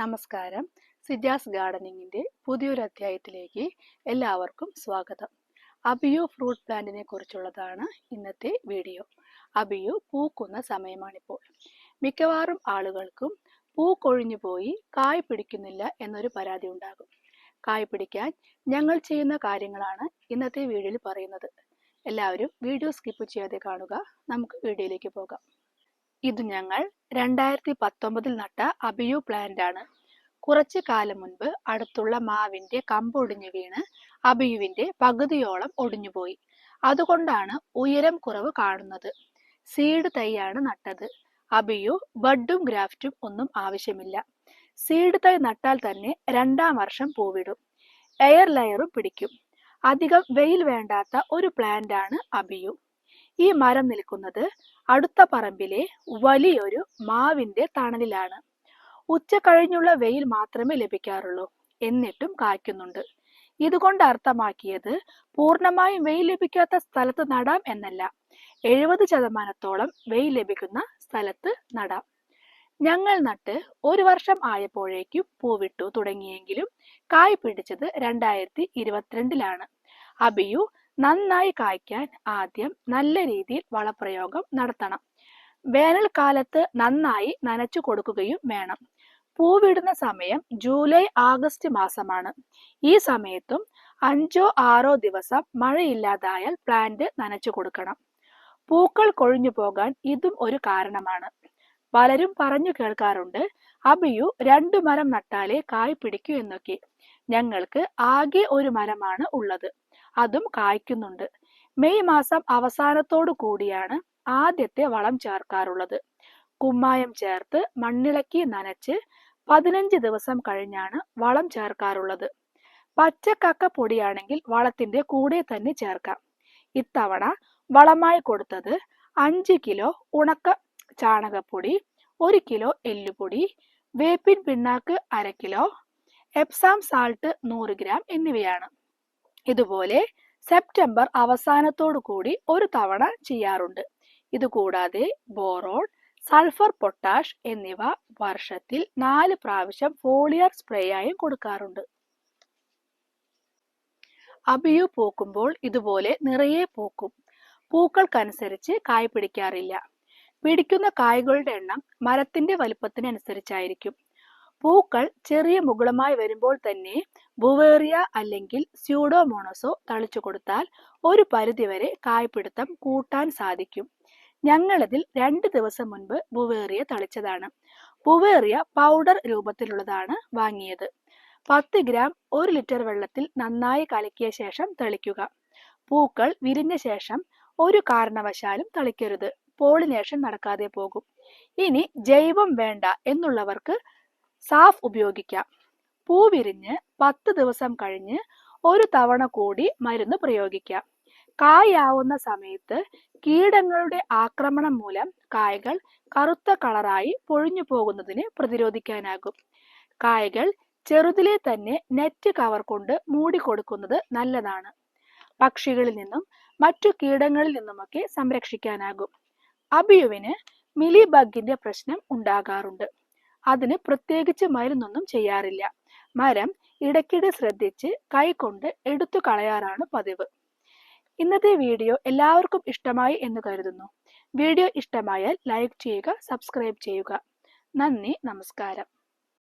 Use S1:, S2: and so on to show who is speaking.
S1: നമസ്കാരം. സിജാസ് ഗാർഡനിങ്ങിന്റെ പുതിയൊരു അധ്യായത്തിലേക്ക് എല്ലാവർക്കും സ്വാഗതം. അബിയോ ഫ്രൂട്ട് പ്ലാന്റിനെ കുറിച്ചുള്ളതാണ് ഇന്നത്തെ വീഡിയോ. അബിയോ പൂക്കുന്ന സമയമാണിപ്പോൾ. മിക്കവാറും ആളുകൾക്കും പൂ കൊഴിഞ്ഞു പോയി കായ് പിടിക്കുന്നില്ല എന്നൊരു പരാതി ഉണ്ടാകും. കായ് പിടിക്കാൻ ഞങ്ങൾ ചെയ്യുന്ന കാര്യങ്ങളാണ് ഇന്നത്തെ വീഡിയോയിൽ പറയുന്നത്. എല്ലാവരും വീഡിയോ സ്കിപ്പ് ചെയ്യാതെ കാണുക. നമുക്ക് വീഡിയോയിലേക്ക് പോകാം. ഇത് ഞങ്ങൾ രണ്ടായിരത്തി പത്തൊമ്പതിൽ നട്ട അബിയു പ്ലാന്റ് ആണ്. കുറച്ചു കാലം മുൻപ് അടുത്തുള്ള മാവിന്റെ കമ്പ് ഒടിഞ്ഞു വീണ് അബിയുവിന്റെ പകുതിയോളം ഒടിഞ്ഞുപോയി അതുകൊണ്ടാണ് ഉയരം കുറവ് കാണുന്നത്. സീഡ് തൈയാണ് നട്ടത്. അബിയു ബഡും ഗ്രാഫ്റ്റും ഒന്നും ആവശ്യമില്ല. സീഡ് തൈ നട്ടാൽ തന്നെ രണ്ടാം വർഷം പൂവിടും. എയർ ലെയറും പിടിക്കും. അധികം വെയിൽ വേണ്ടാത്ത ഒരു പ്ലാന്റ് ആണ് അബിയു. ഈ മരം നിൽക്കുന്നത് അടുത്ത പറമ്പിലെ വലിയൊരു മാവിന്റെ തണലിലാണ്. ഉച്ച കഴിഞ്ഞുള്ള വെയിൽ മാത്രമേ ലഭിക്കാറുള്ളൂ എന്നിട്ടും കായ്ക്കുന്നുണ്ട്. ഇതുകൊണ്ട് അർത്ഥമാക്കിയത് പൂർണമായും വെയിൽ ലഭിക്കാത്ത സ്ഥലത്ത് നടാം എന്നല്ല. എഴുപത് ശതമാനത്തോളം വെയിൽ ലഭിക്കുന്ന സ്ഥലത്ത് നടാം. ഞങ്ങൾ നട്ട് ഒരു വർഷം ആയപ്പോഴേക്കും പൂവിട്ടു തുടങ്ങിയെങ്കിലും കായ് പിടിച്ചത് രണ്ടായിരത്തി ഇരുപത്തിരണ്ടിലാണ്. അബിയു നന്നായി കായ്ക്കാൻ ആദ്യം നല്ല രീതിയിൽ വളപ്രയോഗം നടത്തണം. വേനൽക്കാലത്ത് നന്നായി നനച്ചു കൊടുക്കുകയും വേണം. പൂവിടുന്ന സമയം ജൂലൈ ആഗസ്റ്റ് മാസമാണ്. ഈ സമയത്തും അഞ്ചോ ആറോ ദിവസം മഴയില്ലാതായാൽ പ്ലാന്റ് നനച്ചു കൊടുക്കണം. പൂക്കൾ കൊഴിഞ്ഞു പോകാൻ ഇതും ഒരു കാരണമാണ്. പലരും പറഞ്ഞു കേൾക്കാറുണ്ട് അബിയു രണ്ടു മരം നട്ടാലേ കായ് പിടിക്കൂ എന്നൊക്കെ. ഞങ്ങൾക്ക് ആകെ ഒരു മരമാണ് ഉള്ളത്. അതും കായ്ക്കുന്നുണ്ട്. മെയ് മാസം അവസാനത്തോടു കൂടിയാണ് ആദ്യത്തെ വളം ചേർക്കാറുള്ളത്. കുമ്മായം ചേർത്ത് മണ്ണിളക്കി നനച്ച് പതിനഞ്ച് ദിവസം കഴിഞ്ഞാണ് വളം ചേർക്കാറുള്ളത്. പച്ചക്കക്ക പൊടിയാണെങ്കിൽ വളത്തിന്റെ കൂടെ തന്നെ ചേർക്കാം. ഇത്തവണ വളമായി കൊടുത്തത് അഞ്ച് കിലോ ഉണക്ക ചാണകപ്പൊടി ഒരു കിലോ എല്ലുപൊടി വേപ്പിൻ പിണ്ണാക്ക് അര കിലോ എപ്സാം സാൾട്ട് നൂറ് ഗ്രാം എന്നിവയാണ്. ഇതുപോലെ സെപ്റ്റംബർ അവസാനത്തോടു കൂടി ഒരു തവണ ചെയ്യാറുണ്ട്. ഇതുകൂടാതെ ബോറോൺ സൾഫർ പൊട്ടാഷ് എന്നിവ വർഷത്തിൽ നാല് പ്രാവശ്യം ഫോളിയർ സ്പ്രേയായും കൊടുക്കാറുണ്ട്. അബിയു പൂക്കുമ്പോൾ ഇതുപോലെ നിറയെ പൂക്കും. പൂക്കൾക്കനുസരിച്ച് കായ് പിടിക്കാറില്ല. പിടിക്കുന്ന കായ്കളുടെ എണ്ണം മരത്തിന്റെ വലുപ്പത്തിനനുസരിച്ചായിരിക്കും. പൂക്കൾ ചെറിയ മുകുളമായി വരുമ്പോൾ തന്നെ ബുവേറിയ അല്ലെങ്കിൽ സ്യൂഡോമോണസോ തളിച്ചു കൊടുത്താൽ ഒരു പരിധിവരെ കായ്പിടുത്തം കൂട്ടാൻ സാധിക്കും. ഞങ്ങളതിൽ രണ്ട് ദിവസം മുൻപ് ബുവേറിയ തളിച്ചതാണ്. ബുവേറിയ പൗഡർ രൂപത്തിലുള്ളതാണ് വാങ്ങിയത്. പത്ത് ഗ്രാം ഒരു ലിറ്റർ വെള്ളത്തിൽ നന്നായി കലക്കിയ ശേഷം തളിക്കുക. പൂക്കൾ വിരിഞ്ഞ ശേഷം ഒരു കാരണവശാലും തളിക്കരുത്. പോളിനേഷൻ നടക്കാതെ പോകും. ഇനി ജൈവം വേണ്ട എന്നുള്ളവർക്ക് സാഫ് ഉപയോഗിക്കാം. പൂ വിരിഞ്ഞ് പത്ത് ദിവസം കഴിഞ്ഞ് ഒരു തവണ കൂടി മരുന്ന് പ്രയോഗിക്കാം. കായാവുന്ന സമയത്ത് കീടങ്ങളുടെ ആക്രമണം മൂലം കായകൾ കറുത്ത കളറായി പൊഴിഞ്ഞു പോകുന്നതിന് പ്രതിരോധിക്കാനാകും. കായകൾ ചെറുതിലെ തന്നെ നെറ്റ് കവർ കൊണ്ട് മൂടിക്കൊടുക്കുന്നത് നല്ലതാണ്. പക്ഷികളിൽ നിന്നും മറ്റു കീടങ്ങളിൽ നിന്നുമൊക്കെ സംരക്ഷിക്കാനാകും. അബിയുവിന് മിലി ബഗിന്റെ പ്രശ്നം ഉണ്ടാകാറുണ്ട്. അതിന് പ്രത്യേകിച്ച് മരുന്നൊന്നും ചെയ്യാറില്ല. മരം ഇടയ്ക്കിടെ ശ്രദ്ധിച്ച് കൈകൊണ്ട് എടുത്തു കളയാറാണ് പതിവ്. ഇന്നത്തെ വീഡിയോ എല്ലാവർക്കും ഇഷ്ടമായി എന്ന് കരുതുന്നു. വീഡിയോ ഇഷ്ടമായാൽ ലൈക്ക് ചെയ്യുക സബ്സ്ക്രൈബ് ചെയ്യുക. നന്ദി നമസ്കാരം.